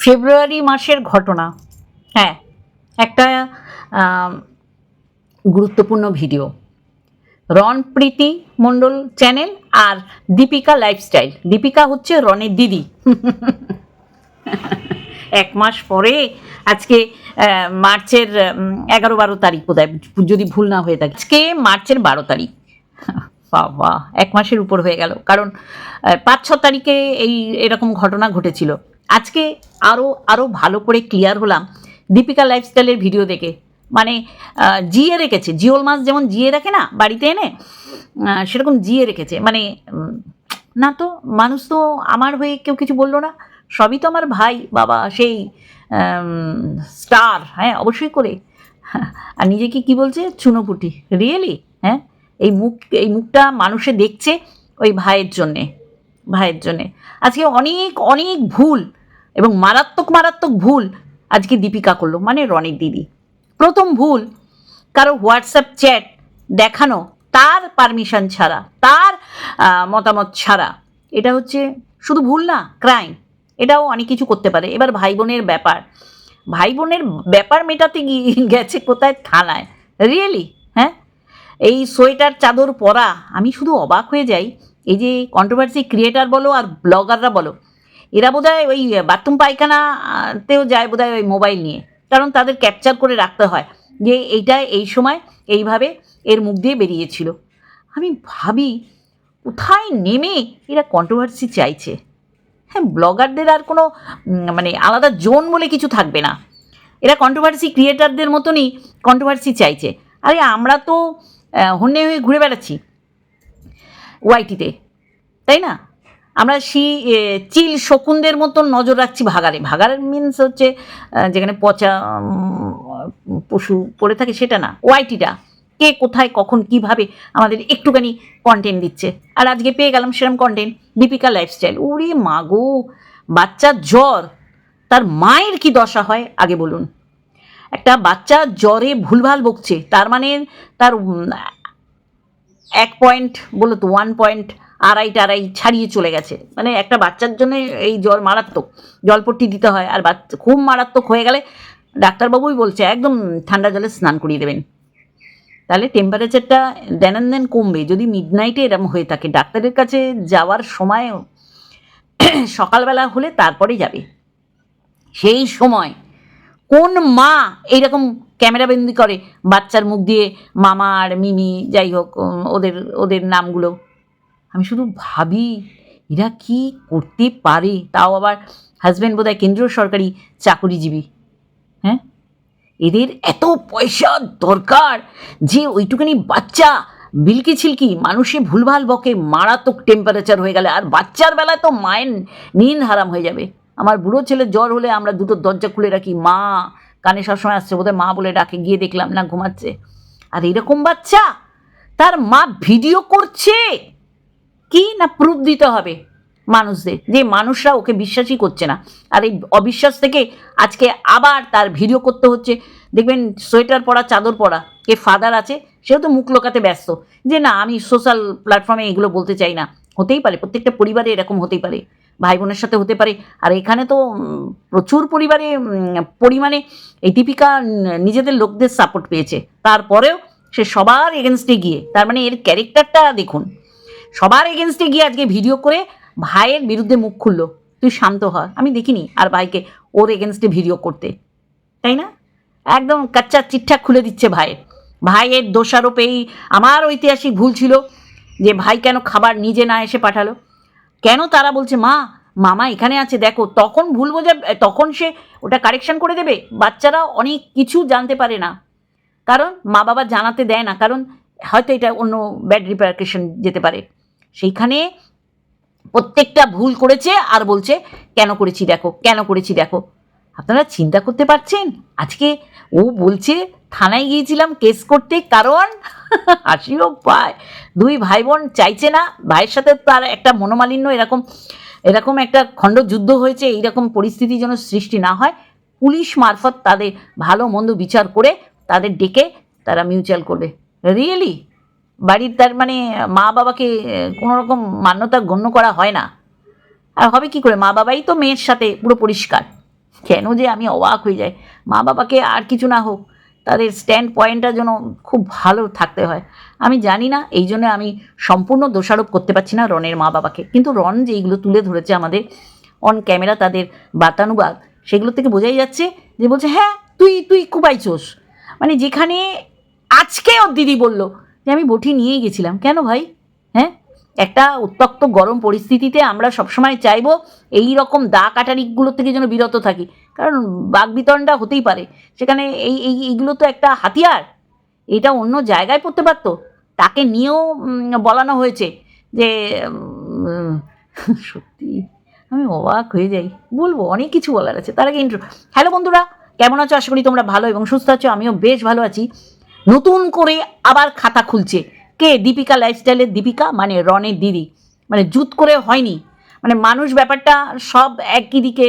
ফেব্রুয়ারি মাসের ঘটনা। হ্যাঁ একটা গুরুত্বপূর্ণ ভিডিও। রন প্রীতি মণ্ডল চ্যানেল আর দীপিকা লাইফস্টাইল। দীপিকা হচ্ছে রনের দিদি। এক মাস পরে আজকে মার্চের এগারো বারো তারিখ বোধহয়, যদি ভুল না হয়ে থাকে। আজকে মার্চের বারো তারিখ। বাবা, এক মাসের উপর হয়ে গেল। কারণ পাঁচ ছ তারিখে এই এরকম ঘটনা ঘটেছিল। আজকে আরও আরও ভালো করে ক্লিয়ার হলাম দীপিকা লাইফস্টাইলের ভিডিও দেখে। মানে জিয়ে রেখেছে। জিওল মাছ যেমন জিয়ে রাখে না, বাড়িতে এনে সেরকম জিয়ে রেখেছে। মানে না তো, মানুষ তো আমার হয়ে কেউ কিছু বলল না। সবই তো আমার ভাই, বাবা, সেই স্টার হ্যাঁ অবশ্যই করে। আর নিজেকে কি বলছে? চুনোপুটি। রিয়েলি হ্যাঁ? এই মুখ, এই মুখটা মানুষে দেখছে ওই ভাইয়ের জন্যে ভাইয়ের জন্যে। আজকে অনেক অনেক ভুল এবং মারাত্মক মারাত্মক ভুল আজকে দীপিকা করল মানে রনির দিদি। প্রথম ভুল, কারও হোয়াটসঅ্যাপ চ্যাট দেখানো, তার পারমিশন ছাড়া, তার মতামত ছাড়া। এটা হচ্ছে শুধু ভুল না ক্রাইম এটাও অনেক কিছু করতে পারে। এবার ভাই বোনের ব্যাপার। ভাই বোনের ব্যাপার মেটাতে গেছে কোথায়? থানায়। রিয়েলি হ্যাঁ? এই সোয়েটার চাদর পরা, আমি শুধু অবাক হয়ে যাই। এই যে কন্ট্রোভার্সি ক্রিয়েটার বলো আর ব্লগাররা বলো এরা বোধহয় ওই বাথরুম পায়খানাতেও যায় বোধহয় ওই মোবাইল নিয়ে। কারণ তাদের ক্যাপচার করে রাখতে হয় যে এইটা এই সময় এইভাবে এর মুখ দিয়ে বেরিয়েছিল। আমি ভাবি, কোথায় নেমে এরা কন্ট্রোভার্সি চাইছে? হ্যাঁ ব্লগারদের আর কোনো মানে আলাদা জোন বলে কিছু থাকবে না। এরা কন্ট্রোভার্সি ক্রিয়েটারদের মতনই কন্ট্রোভার্সি চাইছে। আরে আমরা তো হন্যে হয়ে ঘুরে বেড়াচ্ছি। ওয়াইটিতে তাই না? আমরা সি চিল শকুনদের মতন নজর রাখছি ভাগারে ভাগারের মিনস হচ্ছে যেখানে পচা পশু পড়ে থাকে সেটা না ওয়াইটিটা কে কোথায়, কখন, কীভাবে আমাদের একটুখানি কন্টেন্ট দিচ্ছে। আর আজকে পেয়ে গেলাম সেরকম কন্টেন্ট দীপিকা লাইফস্টাইল ওরে মাগো, বাচ্চার জ্বর, তার মায়ের কি দশা হয়, আগে বলুন। একটা বাচ্চা জ্বরে ভুলভাল বকছে তার মানে তার এক পয়েন্ট বলো তো ওয়ান পয়েন্ট আড়াই টাড়াই ছাড়িয়ে চলে গেছে। মানে একটা বাচ্চার জন্য এই জ্বর মারাত্মক, জলপট্টি দিতে হয়, আর বাচ্চা খুব মারাত্মক হয়ে গেলে ডাক্তারবাবুই বলছে, একদম ঠান্ডা জলে স্নান করিয়ে দেবেন। তাহলে টেম্পারেচারটা দেন দেন কমবে। যদি মিড নাইটে এরম হয়ে থাকে, ডাক্তারের কাছে যাওয়ার সময় সকালবেলা হলে তারপরে যাবে। সেই সময় কোন মা এইরকম ক্যামেরাবন্দি করে, বাচ্চার মুখ দিয়ে মামা আর মিমি, যাই হোক ওদের ওদের নামগুলো আমি শুধু ভাবি, এরা কি করতে পারে? তাও আবার হাজব্যান্ড বোধহয় কেন্দ্রীয় সরকারি চাকুরিজীবী। হ্যাঁ? এদের এত পয়সা দরকার যে ওইটুকুনি বাচ্চা বিলকি ছিলকি, মানুষে ভুলভাল বকে, মারাত্মক টেম্পারেচার হয়ে গেলে, আর বাচ্চার বেলায় তো মায়ের নিন হারাম হয়ে যাবে। আমার বুড়ো ছেলে জ্বর হলে আমরা দুটো দরজা খুলে রাখি, মা কানে সবসময় আসছে বোধহয়, মা বলে ডাকে, গিয়ে দেখলাম না, ঘুমাচ্ছে। আর এরকম বাচ্চা, তার মা ভিডিও করছে। কি না প্রুফ দিতে হবে মানুষদের? যে মানুষরা ওকে বিশ্বাসই করছে না। আর এই অবিশ্বাস থেকে আজকে আবার তার ভিডিও করতে হচ্ছে। দেখবেন সোয়েটার পরা, চাদর পরা, কে ফাদার আছে, সেও তো মুখ লোকাতে ব্যস্ত। যে না, আমি সোশ্যাল প্ল্যাটফর্মে এগুলো বলতে চাই না। হতেই পারে, প্রত্যেকটা পরিবারে এরকম হতেই পারে। ভাই বোনের সাথে হতে পারে। আর এখানে তো প্রচুর পরিবারে পরিমাণে এই দীপিকা নিজেদের লোকদের সাপোর্ট পেয়েছে। তারপরেও সে সবার এগেনস্টে গিয়ে, তার মানে এর ক্যারেক্টারটা দেখুন। সবার এগেনস্টে গিয়ে আজকে ভিডিও করে ভাইয়ের বিরুদ্ধে মুখ খুললো। তুই শান্ত হ, আমি দেখিনি আর ভাইকে ওর এগেনস্টে ভিডিও করতে। তাই না? একদম কাচ্চা চিঠা খুলে দিচ্ছে ভাইয়ের ভাইয়ের দোষারোপেই আমার ঐতিহাসিক ভুল ছিল যে ভাই কেন খাবার নিজে না এসে পাঠালো। কেন তারা বলছে, মা, মামা এখানে আছে, দেখো, তখন ভুল বোঝা, তখন সে ওটা কারেকশন করে দেবে। বাচ্চারা অনেক কিছু জানতে পারে না। কারণ মা বাবা জানাতে দেয় না, কারণ হয়তো এটা অন্য ব্যাড রিপার্কেশন যেতে পারে। সেইখানে প্রত্যেকটা ভুল করেছে আর বলছে, কেন করেছি দেখো, কেন করেছি দেখো। আপনারা চিন্তা করতে পারছেন? আজকে ও বলছে, থানায় গিয়েছিলাম কেস করতে, কারণ হাসিও পায় দুই ভাই বোন চাইছে না। ভাইয়ের সাথে তার একটা মনোমালিন্য, এরকম এরকম একটা খণ্ড যুদ্ধ হয়েছে, এইরকম পরিস্থিতি যেন সৃষ্টি না হয়। পুলিশ মারফত তাদের ভালো মন্দ বিচার করে তাদের ডেকে তারা মিউচুয়াল করবে। রিয়েলি বাড়ির তার মানে মা বাবাকে কোনো রকম মান্যতা গণ্য করা হয় না। আর হবে কি করে? মা বাবাই তো মেয়ের সাথে পুরো পরিষ্কার। কেন যে আমি অবাক হয়ে যাই। মা বাবাকে আর কিছু না হোক, তাদের স্ট্যান্ড পয়েন্টটা যেন খুব ভালো থাকতে হয়। আমি জানি না, এই জন্য আমি সম্পূর্ণ দোষারোপ করতে পারছি না রনের মা বাবাকে। কিন্তু রন যেইগুলো তুলে ধরেছে আমাদের অন ক্যামেরা তাদের বাতানুবাদ সেগুলো থেকে বোঝাই যাচ্ছে যে বলছে হ্যাঁ তুই তুই কুপাইছোস মানে যেখানে আজকে ওর দিদি বলল যে আমি বটি নিয়েই গেছিলাম। কেন ভাই? হ্যাঁ? একটা উত্তপ্ত গরম পরিস্থিতিতে আমরা সবসময় চাইব এই রকম দা কাটারিগুলো থেকে যেন বিরত থাকি। কারণ বাগবিতণ্ডা হতেই পারে। সেখানে এই এই, এইগুলো তো একটা হাতিয়ার। এটা অন্য জায়গায় পড়তে পারতো। তাকে নিয়েও বলানো হয়েছে যে সত্যি, আমি অবাক হয়ে যাই। বলব, অনেক কিছু বলার আছে। তার আগে ইন্ট্রো হ্যালো বন্ধুরা, কেমন আছো? আশা করি তোমরা ভালো এবং সুস্থ আছো। আমিও বেশ ভালো আছি। নতুন করে আবার খাতা খুলছে। কে? দীপিকা লাইফস্টাইলের দীপিকা? মানে রনের দিদি। মানে জুত করে হয়নি। মানে মানুষ ব্যাপারটা সব একই দিকে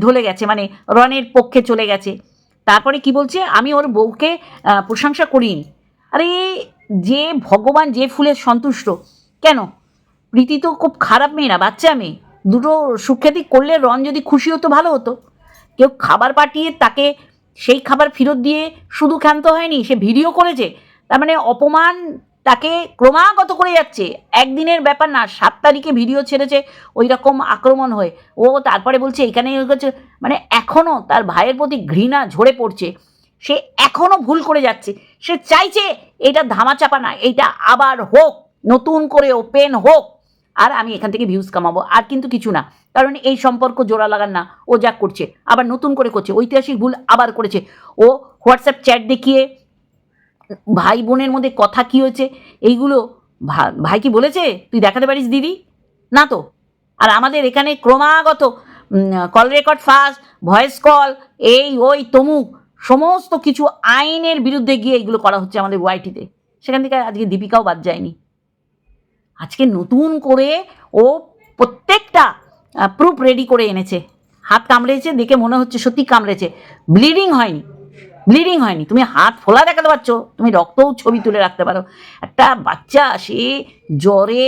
ঢলে গেছে। মানে রনের পক্ষে চলে গেছে। তারপরে কি বলছে? আমি ওর বউকে প্রশংসা করিনি। আরে, যে ভগবান, যে ফুলে সন্তুষ্ট। কেন? প্রীতি তো খুব খারাপ মেয়ে না, বাচ্চা মেয়ে। দুটো সুখ্যাতি করলে রন যদি খুশি হতো, ভালো হতো। কেউ খাবার পাঠিয়ে তাকে সেই খাবার ফেরত দিয়ে শুধু ক্ষান্ত হয়নি, সে ভিডিও করেছে। তার মানে অপমান তাকে ক্রমাগত করে যাচ্ছে। একদিনের ব্যাপার না, সাত তারিখে ভিডিও ছেড়েছে ওই রকম আক্রমণ হয়ে। ও তারপরে বলছে এখানে মানে এখনও তার ভাইয়ের প্রতি ঘৃণা ঝরে পড়ছে। সে এখনও ভুল করে যাচ্ছে। সে চাইছে এটা ধামাচাপা না, এটা আবার হোক, নতুন করে ওপেন হোক। আর আমি এখান থেকে ভিউজ কামাবো, আর কিন্তু কিছু না। কারণ এই সম্পর্ক জোড়া লাগান না, ও যা করছে, আবার নতুন করে করছে, ঐতিহাসিক ভুল আবার করেছে। ও হোয়াটসঅ্যাপ চ্যাট দেখিয়ে, ভাই বোনের মধ্যে কথা কি হয়েছে, এইগুলো ভাই কি বলেছে? তুই দেখাতে পারিস দিদি? না তো। আর আমাদের এখানে ক্রমাগত call record fast voice call এই, ওই তমুক সমস্ত কিছু আইনের বিরুদ্ধে গিয়ে এগুলো করা হচ্ছে আমাদের ওয়াইটিতে সেখান থেকে আজকে দীপিকাও বাদ যায়নি। আজকে নতুন করে ও প্রত্যেকটা প্রুফ রেডি করে এনেছে। হাত কামড়েছে, দেখে মনে হচ্ছে সত্যি কামড়েছে। ব্লিডিং হয়নি। ব্লিডিং হয়নি। তুমি হাত ফোলা দেখাতে পারছ? তুমি রক্তও ছবি তুলে রাখতে পারো। একটা বাচ্চা, সে জ্বরে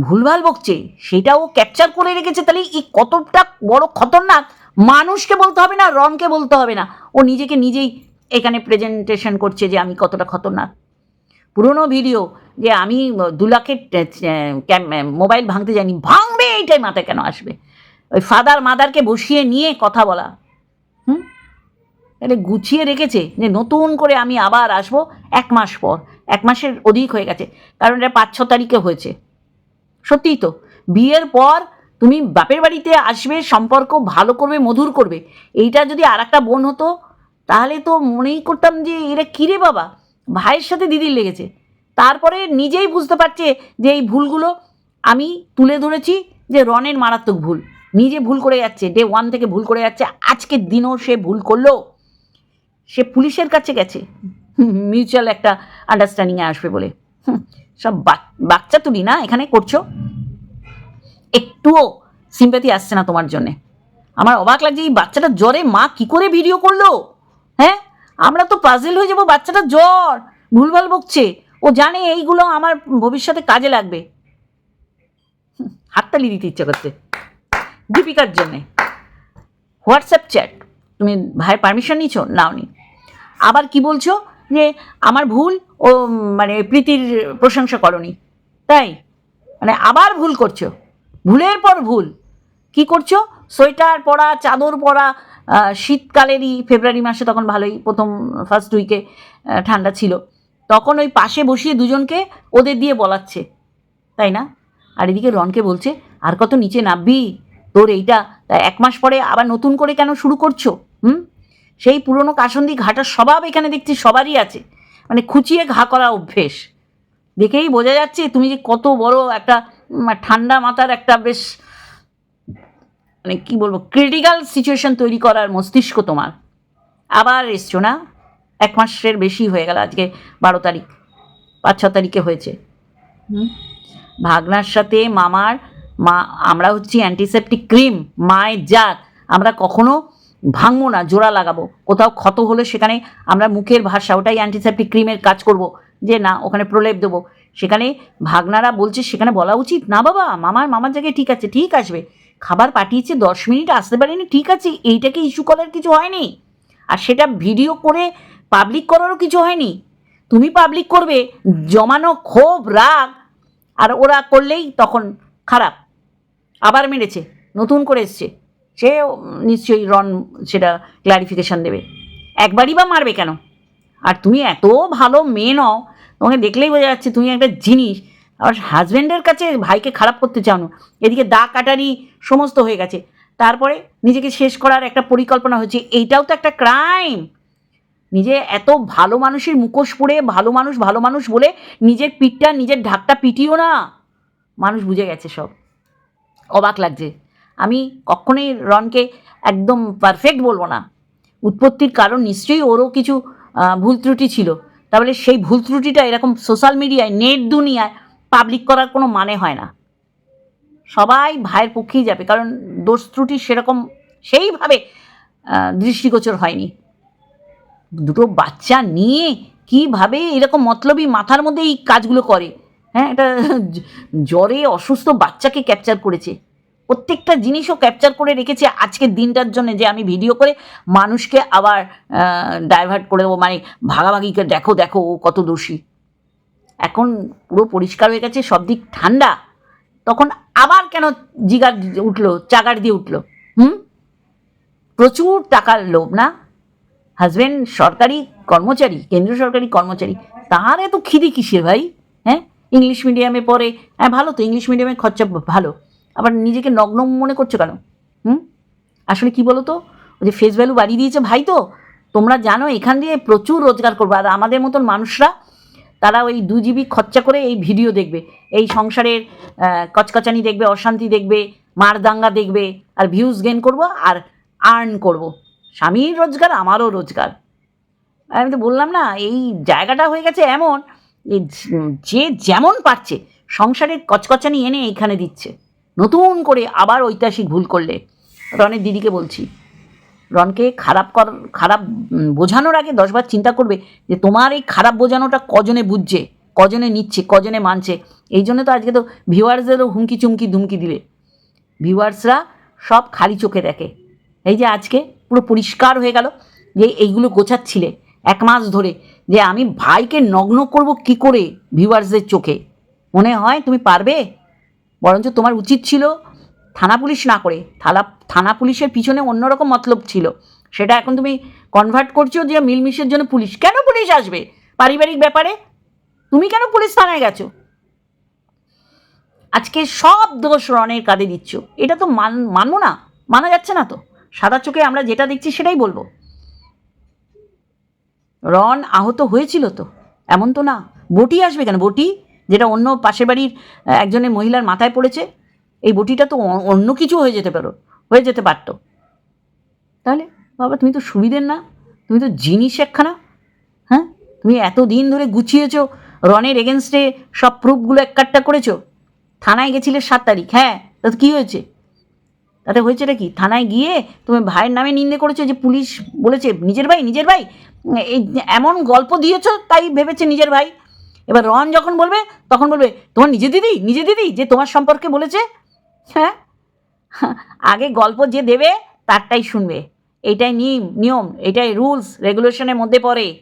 ভুলভাল বকছে, সেটাও ক্যাপচার করে রেখেছে, তাহলে এই কতটা বড় খতরনাক? মানুষকে বলতে হবে না রনকে বলতে হবে না। ও নিজেকে নিজেই এখানে প্রেজেন্টেশন করছে যে আমি কতটা খতরনাক। পুরনো ভিডিও যে আমি দু লাখের মোবাইল ভাঙতে যাইনি, ভাঙবে এইটাই মাথায় কেন আসবে? ওই ফাদার মাদারকে বসিয়ে নিয়ে কথা বলা। হুম? তাহলে গুছিয়ে রেখেছে যে নতুন করে আমি আবার আসব এক মাস পর। এক মাসের অধিক হয়ে গেছে। কারণ এটা পাঁচ, ছ তারিখে হয়েছে। সত্যিই তো। বিয়ের পর তুমি বাপের বাড়িতে আসবে, সম্পর্ক ভালো করবে, মধুর করবে। এইটা যদি আর একটা বোন হতো, তাহলে তো মনেই করতাম যে এরা কিরে বাবা? ভাইয়ের সাথে দিদির লেগেছে। তারপরে নিজেই বুঝতে পারছে যে এই ভুলগুলো আমি তুলে ধরেছি যে রনের মারাত্মক ভুল। নিজে ভুল করে যাচ্ছে ডে ওয়ান থেকে ভুল করে যাচ্ছে আজকের দিনও সে ভুল করল। সে পুলিশের কাছে গেছে। মিউচুয়াল একটা আন্ডারস্ট্যান্ডিংয়ে আসবে বলে। সব বাচ্চা তুলি না এখানে করছ? একটুও সিম্প্যাথি আসছে না তোমার জন্যে। আমার অবাক লাগছে, এই বাচ্চাটা জ্বরে মা কি করে ভিডিও করল? হ্যাঁ আমরা তো পাজেল হয়ে যাব, বাচ্চাটা জ্বর। ভুলভাল বকছে। ও জানে এইগুলো আমার ভবিষ্যতে কাজে লাগবে। হাততালি দিতে ইচ্ছে করছে। দীপিকার জন্যে। WhatsApp chat. তুমি ভাইয়ের পারমিশন নিচ্ছ নাও নি আবার কি বলছো? যে আমার ভুল ও মানে প্রীতির প্রশংসা করনি। তাই? মানে আবার ভুল করছ। ভুলের পর ভুল। কি করছ? সোয়েটার পরা, চাদর পরা শীতকালেরই, ফেব্রুয়ারি মাসে তখন ভালোই প্রথম ফার্স্ট উইকে ঠান্ডা ছিল। তখন ওই পাশে বসিয়ে দুজনকে ওদের দিয়ে বলাচ্ছে, তাই না? আর এদিকে রনকে বলছে, আর কত নিচে নামবি? তোর এইটা এক মাস পরে আবার নতুন করে কেন শুরু করছ, হুম? সেই পুরনো কাসন্দি ঘাটার স্বভাব এখানে দেখছি সবারই আছে। মানে খুঁচিয়ে ঘা করা অভ্যেস। দেখেই বোঝা যাচ্ছে তুমি যে কত বড় একটা ঠান্ডা মাথার একটা বেশ মানে কি বলব ক্রিটিক্যাল সিচুয়েশন তৈরি করার মস্তিষ্ক তোমার। আবার এসছো না? এক মাসের বেশি হয়ে গেল আজকে বারো তারিখ পাঁচ ছ তারিখে হয়েছে। হুম। ভাগনার সাথে মামার মা আমরা হচ্ছি অ্যান্টিসেপটিক ক্রিম মায়ের জাত। আমরা কখনো ভাঙবো না জোড়া লাগাবো। কোথাও ক্ষত হলে সেখানে আমরা মুখের ভাষা ওটাই অ্যান্টিসেপটিক ক্রিমের কাজ করব। যে না ওখানে প্রলেপ দেবো। সেখানে ভাগনারা বলছে সেখানে বলা উচিত? না বাবা মামার মামার জায়গায় ঠিক আছে ঠিক আসবে। খাবার পাঠিয়েছে দশ মিনিট আসতে পারেনি ঠিক আছে এইটাকে ইস্যু করার কিছু হয়নি। আর সেটা ভিডিও করে পাবলিক করারও কিছু হয়নি। তুমি পাবলিক করবে, জমানো ক্ষোভ, রাগ, আর ওরা করলেই তখন খারাপ। আবার মেরেছে, নতুন করে এসছে। সে নিশ্চয়ই রন সেটা ক্লারিফিকেশান দেবে। একবারই বা মারবে কেন? আর তুমি এত ভালো মেয়ে নও, তোমাকে দেখলেই বোঝা যাচ্ছে তুমি একটা জিনিস। আর হাজব্যান্ডের কাছে ভাইকে খারাপ করতে চাও না। এদিকে দা কাটারি সমস্ত হয়ে গেছে। তারপরে নিজেকে শেষ করার একটা পরিকল্পনা হচ্ছে, এইটাও তো একটা ক্রাইম নিজে এত ভালো মানুষের মুখোশ পরে, ভালো মানুষ ভালো মানুষ বলে নিজের পিঠটা, নিজের ঢাকটা পিটিও না। মানুষ বুঝে গেছে সব। অবাক লাগছে। আমি কখনোই রনকে একদম পারফেক্ট বলব না। উৎপত্তির কারণ নিশ্চয়ই ওরও কিছু ভুল ত্রুটি ছিল। তাহলে সেই ভুল ত্রুটিটা এরকম সোশ্যাল মিডিয়ায় নেট দুনিয়ায় পাবলিক করার কোনো মানে হয় না। সবাই ভাইয়ের পক্ষেই যাবে, কারণ দোষ ত্রুটি সেরকম সেইভাবে দৃষ্টিগোচর হয়নি। দুটো বাচ্চা নিয়ে কীভাবে এরকম মতলবই মাথার মধ্যে এই কাজগুলো করে? হ্যাঁ এটা জ্বরে অসুস্থ বাচ্চাকে ক্যাপচার করেছে। প্রত্যেকটা জিনিসও ক্যাপচার করে রেখেছে আজকের দিনটার জন্য যে আমি ভিডিও করে মানুষকে আবার ডাইভার্ট করে দেবো। মানে ভাগাভাগিকে দেখো দেখো, ও কত দোষী। এখন পুরো পরিষ্কার হয়ে গেছে, সব দিক ঠান্ডা। তখন আবার কেন জিগার উঠল, চাগার দিয়ে উঠল? হুম? প্রচুর টাকার লোভ না? হাজব্যান্ড সরকারি কর্মচারী, কেন্দ্রীয় সরকারি কর্মচারী তার এত খিদি কিসের ভাই? হ্যাঁ? ইংলিশ মিডিয়ামে পড়ে হ্যাঁ ভালো তো ইংলিশ মিডিয়ামে খরচা ভালো। আবার নিজেকে নগ্ন মনে করছ কেন? হুম? আসলে কি বলো তো ওই যে ফেস ভ্যালু বাড়িয়ে দিয়েছে ভাই তো, তোমরা জানো এখান দিয়ে প্রচুর রোজগার করবে। আর আমাদের মতন মানুষরা, তারা ওই দু জিবি খরচা করে এই ভিডিও দেখবে। এই সংসারের কচকচানি দেখবে, অশান্তি দেখবে মার দাঙ্গা দেখবে, আর ভিউজ গেন করব আর আর্ন করব। স্বামীর রোজগার, আমারও রোজগার। আর আমি তো বললাম না, এই জায়গাটা হয়ে গেছে এমন যে যেমন পারছে, সংসারের কচকচানি এনে এইখানে দিচ্ছে। নতুন করে আবার ঐতিহাসিক ভুল করলে। রনের দিদিকে বলছি, রনকে খারাপ কর, খারাপ বোঝানোর আগে দশবার চিন্তা করবে যে তোমার এই খারাপ বোঝানোটা কজনে বুঝছে, কজনে নিচ্ছে, কজনে মানছে। এই জন্য তো আজকে তো ভিউয়ার্সদেরও হুমকি চুমকি ধুমকি দিলে। ভিউয়ার্সরা সব খালি চোখে দেখে। এই যে আজকে পুরো পরিষ্কার হয়ে গেল যে এইগুলো গোছাচ্ছিলে এক মাস ধরে। যে আমি ভাইকে নগ্ন করব কি করে ভিউয়ার্সদের চোখে? মনে হয় তুমি পারবে? বরঞ্চ তোমার উচিত ছিল থানা পুলিশ না করে। থালা, থানা পুলিশের পিছনে অন্যরকম মতলব ছিল। সেটা এখন তুমি কনভার্ট করছ যে মিলমিশের জন্য পুলিশ। কেন পুলিশ আসবে? পারিবারিক ব্যাপারে? তুমি কেন পুলিশ থানায় গেছো? আজকে সব দোষ রনের কাঁধে দিচ্ছ। এটা তো মান মানবো না। মানা যাচ্ছে না তো। সাদা চোখে আমরা যেটা দেখছি সেটাই বলব। রন আহত হয়েছিল তো, এমন তো না। বটি আসবে কেন? বটি যেটা অন্য পাশের বাড়ির একজনের মহিলার মাথায় পড়েছে, এই বটিটা তো অন্য কিছু হয়ে যেতে পারো, হয়ে যেতে পারতো। তাহলে বাবা, তুমি তো সুবিধের না, তুমি তো জিনিস একখানা হ্যাঁ? তুমি এত দিন ধরে গুছিয়েছো রনের এগেনস্টে সব প্রুফগুলো এককাট্টা করেছ। থানায় গেছিলে সাত তারিখ হ্যাঁ? তাতে কী হয়েছে? তাতে হয়েছেটা কি? থানায় গিয়ে তুমি ভাইয়ের নামে নিন্দে করেছ যে পুলিশ বলেছে, নিজের ভাই নিজের ভাই? এই এমন গল্প দিয়েছ তাই ভেবেছে নিজের ভাই? এবার রন যখন বলবে, তখন বলবে, তোমার নিজে দিদি নিজে দিদি যে তোমার সম্পর্কে বলেছে? হ্যাঁ? আগে গল্প যে দেবে, তারটাই শুনবে। এটাই নিয়ম নিয়ম, এটাই রুলস, রেগুলেশনের মধ্যে পড়ে।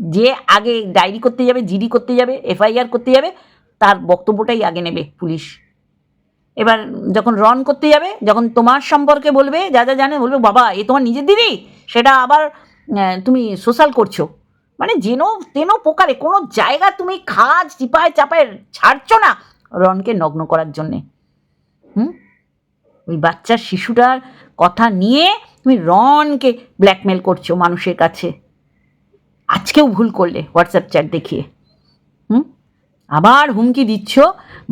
যে আগে ডায়েরি করতে যাবে, জিডি করতে যাবে, এফআইআর করতে যাবে, তার বক্তব্যটাই আগে নেবে পুলিশ। এবার যখন রন করতে যাবে, যখন তোমার সম্পর্কে বলবে, যা যা জানে বলবে, বাবা, এ তোমার নিজের দিদি, সেটা আবার তুমি সোশ্যাল করছ। মানে যেন তেন প্রকারে কোনো জায়গা তুমি খাজ চিপায় চাপায় ছাড়ছো না রনকে নগ্ন করার জন্যে। হুম? ওই বাচ্চার শিশুটার কথা নিয়ে তুমি রনকে ব্ল্যাকমেল করছ মানুষের কাছে। আজকেও ভুল করলে হোয়াটসঅ্যাপ চ্যাট দেখিয়ে। আবার হুমকি দিচ্ছ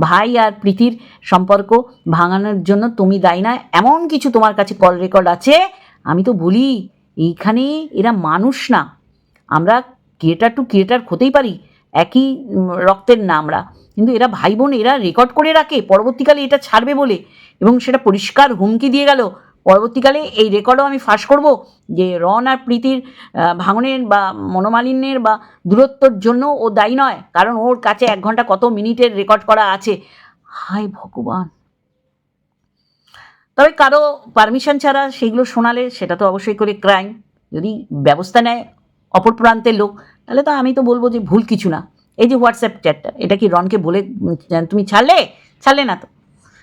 ভাই আর প্রীতির সম্পর্ক ভাঙানোর জন্য তুমি দায়ী না, এমন কিছু তোমার কাছে কল রেকর্ড আছে? আমি তো বলি, এইখানে এরা মানুষ না। আমরা ক্রিয়েটার টু ক্রিয়েটার হতেই পারি, একই রক্তের না আমরা। কিন্তু এরা ভাই বোন, এরা রেকর্ড করে রাখে, পরবর্তীকালে এটা ছাড়বে বলে। এবং সেটা পরিষ্কার হুমকি দিয়ে গেল। পরবর্তীকালে এই রেকর্ডও আমি ফাঁস করব যে রন আর প্রীতির ভাঙনের বা মনোমালিন্যের বা দূরত্বর জন্য ও দায়ী নয়। কারণ ওর কাছে এক ঘণ্টা কত মিনিটের রেকর্ড করা আছে। হায় ভগবান। তবে কারও পারমিশন ছাড়া সেগুলো শোনালে সেটা তো অবশ্যই করে ক্রাইম যদি ব্যবস্থা নেয় অপর প্রান্তের লোক, তাহলে তো আমি তো বলব যে ভুল কিছু না। এই যে হোয়াটসঅ্যাপ চ্যাটটা এটা কি রনকে বলে, তুমি ছাড়লে? ছাড়লে না তো।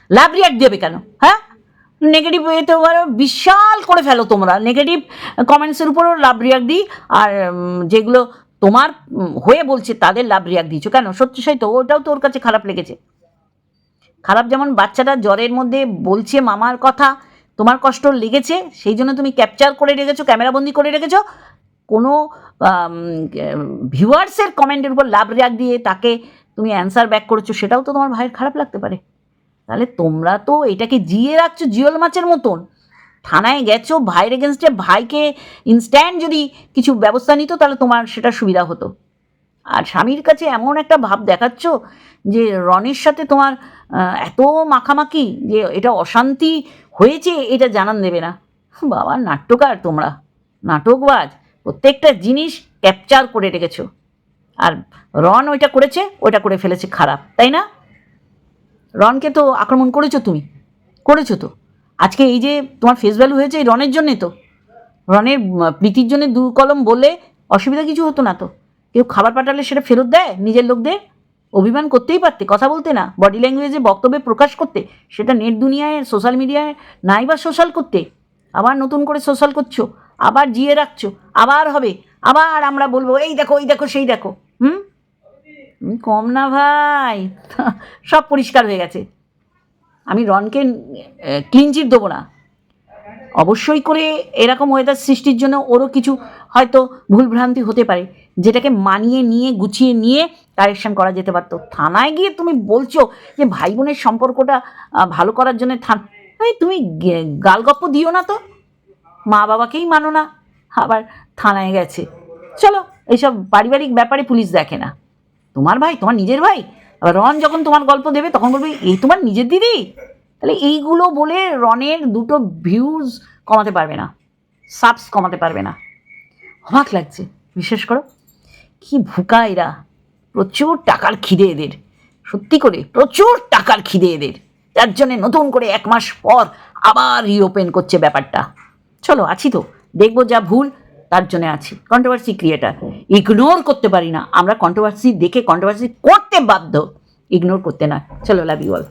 লাভ রিয়াক্ট দেবে কেন? হ্যাঁ? নেগেটিভ এতে আরও বিশাল করে ফেলো তোমরা। নেগেটিভ কমেন্টসের উপরও লাভ রিয়াক্ট দিই, আর যেগুলো তোমার হয়ে বলছে তাদের লাভ রিয়াক্ট দিচ্ছ কেন? সত্যি তো, ওটাও তোর কাছে খারাপ লেগেছে। খারাপ যেমন বাচ্চাটা জ্বরের মধ্যে বলছে মামার কথা, তোমার কষ্ট লেগেছে, সেই জন্য তুমি ক্যাপচার করে রেখেছো ক্যামেরাবন্দি করে রেখেছো। কোনো ভিউয়ার্সের কমেন্টের উপর লাভ রিয়াক্ট দিয়ে তাকে তুমি অ্যান্সার ব্যাক করেছ, সেটাও তো তোমার ভাইয়ের খারাপ লাগতে পারে। তাহলে তোমরা তো এটাকে জিয়ে রাখছো জিওল মাছের মতন। থানায় গেছো, ভাইয়ের এগেনস্টে ভাইকে ইনস্ট্যান্ট যদি কিছু ব্যবস্থা নিত, তাহলে তোমার সেটা সুবিধা হতো। আর স্বামীর কাছে এমন একটা ভাব দেখাচ্ছ যে রনের সাথে তোমার এত মাখামাখি যে এটা অশান্তি হয়েছে এটা জানান দেবে না। বাবা, নাট্যকার তোমরা। নাটকবাজ, প্রত্যেকটা জিনিস ক্যাপচার করে রেখেছো। আর রন ওইটা করেছে, ওইটা করে ফেলেছে খারাপ, তাই না? রনকে তো আক্রমণ করেছ তুমি, করেছ তো। আজকে এই যে তোমার ফেস ভ্যালু হয়েছে এই রনের জন্যে তো। রনের প্রীতির জন্য দু কলম বললে অসুবিধা কিছু হতো না তো। কেউ খাবার পাঠালে সেটা ফেরত দেয় নিজের লোকদের? অভিমান করতেই পারতে, কথা বলতে না। বডি ল্যাঙ্গুয়েজে বক্তব্যে প্রকাশ করতে, সেটা নেট দুনিয়ায় সোশ্যাল মিডিয়ায় নাই বা সোশ্যাল করতে। আবার নতুন করে সোশ্যাল করছ, আবার জিয়ে রাখছো, আবার হবে, আবার আমরা বলব, এই দেখো এই দেখো, সেই দেখো, হুম? হুম, কম না ভাই। সব পরিষ্কার হয়ে গেছে। আমি রনকে ক্লিনচিট দেবো না। অবশ্যই করে এরকম ওয়েদার সৃষ্টির জন্য ওরও কিছু হয়তো ভুলভ্রান্তি হতে পারে যেটাকে মানিয়ে নিয়ে গুছিয়ে নিয়ে কারেকশন করা যেতে পারতো। থানায় গিয়ে তুমি বলছো যে ভাই বোনের সম্পর্কটা ভালো করার জন্য থান তুমি গালগপ্প দিও না তো। মা বাবাকেই মানো না। আবার থানায় গেছে। চলো এইসব পারিবারিক ব্যাপারে পুলিশ দেখে না। তোমার ভাই, তোমার নিজের ভাই? আবার রন যখন তোমার গল্প দেবে, তখন বলবে, এই তোমার নিজের দিদি? তাহলে এইগুলো বলে রনের দুটো ভিউজ কমাতে পারবে না সাবস কমাতে পারবে না। অবাক লাগছে বিশেষ করো? কি ভুকা এরা। প্রচুর টাকার খিদে এদের। সত্যি করে, প্রচুর টাকার খিদে এদের। যার জন্যে নতুন করে এক মাস পর আবার রিওপেন করছে ব্যাপারটা। চলো, আছি তো। দেখব যা ভুল তার জন্য আছি। কন্ট্রোভার্সি ক্রিয়েটার ইগনোর করতে পারি না। আমরা কন্ট্রোভার্সি দেখে কন্ট্রোভার্সি করতে বাধ্য। ইগনোর করতে না। চলো লাভ ইউ অল